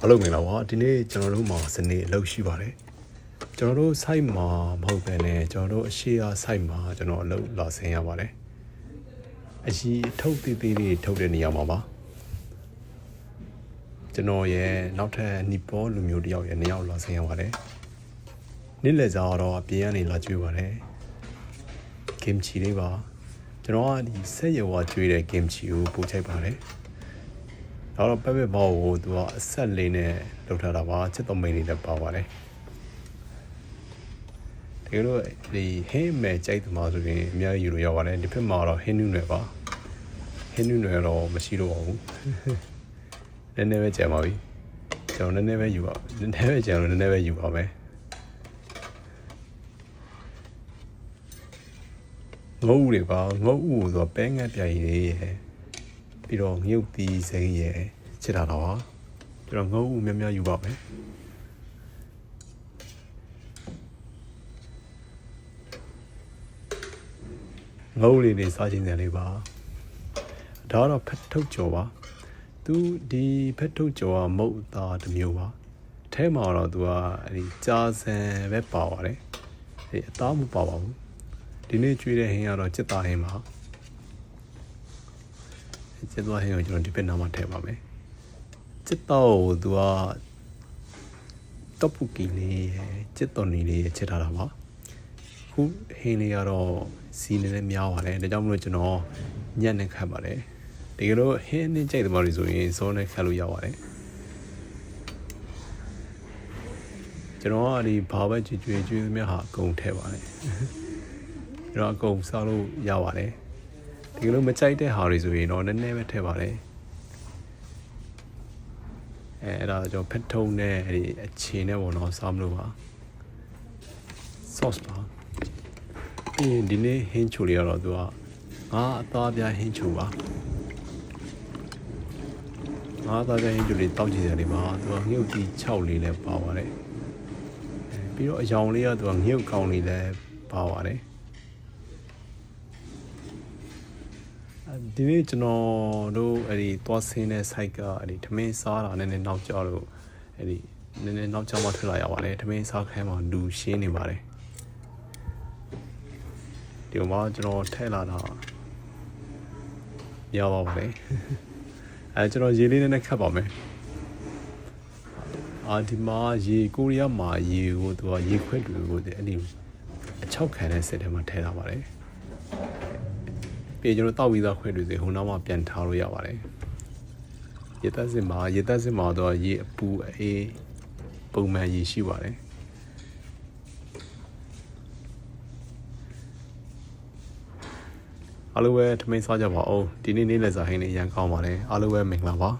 အားလုံးမင်္ဂလာပါဒီနေ့ကျွန်တော်တို့မှာစနေအလုပ်ရှိပါတယ်ကျွန်တော်တို့ site မှာမဟုတ်ဘဲနဲ့ကျွန်တော်တို့အရှိအ site မှာကျွန်တော်အလုပ်လာဆင်းရပါတယ်အရှိအထုတ်သေးသေးလေးထုတ်တဲ့နေရာမှာပါကျွန်တော်ရဲ့နောက်ထပ်နီပေါ်လူမျိုးတစ်ယောက်ရဲ့နေရာလာဆင်းရပါတယ်နေ့လည်စာတော့အပြင်ကနေလာကြွေးပါတယ် kimchi လေးပါကျွန်တော်ကဒီဆက်ရွာကျွေးတဲ့ kimchi ကိုပို့ချိုက်ပါတယ် ဒါတော့ပက်ပက်ဘောက်ကိုသူကအဆက်လေးနဲ့လုပ်ထားတာပါချစ်တော်မိန်လေးလည်းပါပါတယ်တကယ်လို့ဒီဟင်းမဲ့ကြိုက်သမားဆိုရင်အများကြီးယူလို့ရပါတယ်ဒီဖက်မှာတော့ဟင်းနုနယ်ပါဟင်းနုနယ်တော့မရှိတော့ပါဘူးနည်းနည်းပဲကြံပါပြီကျွန်တော်နည်းနည်းပဲယူပါနည်းနည်းပဲကြံလို့နည်းနည်းပဲယူပါမယ်ငုတ်ဥတွေပါငုတ်ဥကိုဆိုတော့ပဲငတ်ပြာကြီးလေးရဲ့ ပြီးတော့ငုတ်တီးစိမ်းရဲ့ချစ်တာတော့ပါကျွန်တော်ငုတ်ဥများများယူပါမယ်ငုတ်လေးတွေစားခြင်းတယ်လေးပါဒါကတော့ဖက်ထုတ်ကြော်ပါသူဒီဖက်ထုတ်ကြော်ကမုတ်သားတစ်မျိုးပါအထဲမှာတော့သူကအဲဒီကြားစံပဲပါပါတယ်ဒီအသားမပါပါဘူးဒီနေ့ကျွေးတဲ့ဟင်းကတော့စစ်သားဟင်းပါ စစ်သားဟင်းကိုကျွန်တော်ဒီဘက်နားမှာထည့်ပါမယ်စစ်သားကိုသူကတော့ပူကီလေးရယ်စစ်တော်နီလေးရယ်ချက်ထားတာပါခုဟင်းလေးကတော့စီနေလည်းများပါတယ်ဒါကြောင့်မလို့ကျွန်တော်ညက်နဲ့ခတ်ပါတယ်တကယ်လို့ဟင်းနဲ့ကြိုက်တဲ့မာတွေဆိုရင်စောနဲ့ခတ်လို့ရပါတယ်ကျွန်တော်ကဒီဘာပဲကြွေကြွေကြွေသမျှဟာအကုန်ထည့်ပါတယ်ကျွန်တော်အကုန်စားလို့ရပါတယ် တကယ်လို့မကြိုက်တဲ့ဟာတွေဆိုရင်တော့နည်းနည်းပဲထည့်ပါတယ်အဲအဲ့ဒါကျွန်တော်ဖက်ထုံးနဲ့အဲ့ဒီအခြေနဲ့ပေါ့နော်စားမလို့ပါ sauce ပါပြီးရင်ဒီနေ့ဟင်းချိုလေးကတော့သူကငါအသားပြားဟင်းချိုပါငါအသားပြားဟင်းချိုလေးတောက်ကြည့်တယ်လေးပါသူကငှုတ်တီ6လေးလည်းပါပါတယ်အဲပြီးတော့အယောင်လေးကသူကငှုတ်ကောင်းလေးလည်းပါပါတယ် ဒီနေ့ကျွန်တော်တို့အဲ့ဒီသွားဆင်းတဲ့ site ကအဲ့ဒီထမင်းစားတာနည်းနည်းနောက်ကျတော့အဲ့ဒီနည်းနည်းနောက်ကျမှထွက်လာရပါတယ်ထမင်းစားခိုင်းမှာလူရှင်းနေပါတယ်ဒီမှာကျွန်တော်ထဲလာတာရပါပါလေအဲကျွန်တော်ရေလေးနည်းနည်းခတ်ပါမယ်အာဒီမှာရေကိုရီးယားမှာရေကိုသူကရေခွက်တွေကိုအဲ့ဒီအချောက်ခံတဲ့စက်ထဲမှာထဲထားပါတယ် ပြီးကျွန်တော်တောက်ပြီးသားခွဲတွေစီဟိုနောက်မှပြန်ထားလို့ရပါတယ်ရေသက်စစ်မှာရေသက်စစ်မှာတော့ရေအပူအေးပုံမှန်ရေရှိပါတယ်အားလုံးပဲထမင်းစားကြပါဦးဒီနေ့နေ့လည်စာဟင်းလေးရန်ကောင်းပါတယ်အားလုံးပဲမင်္ဂလာပါ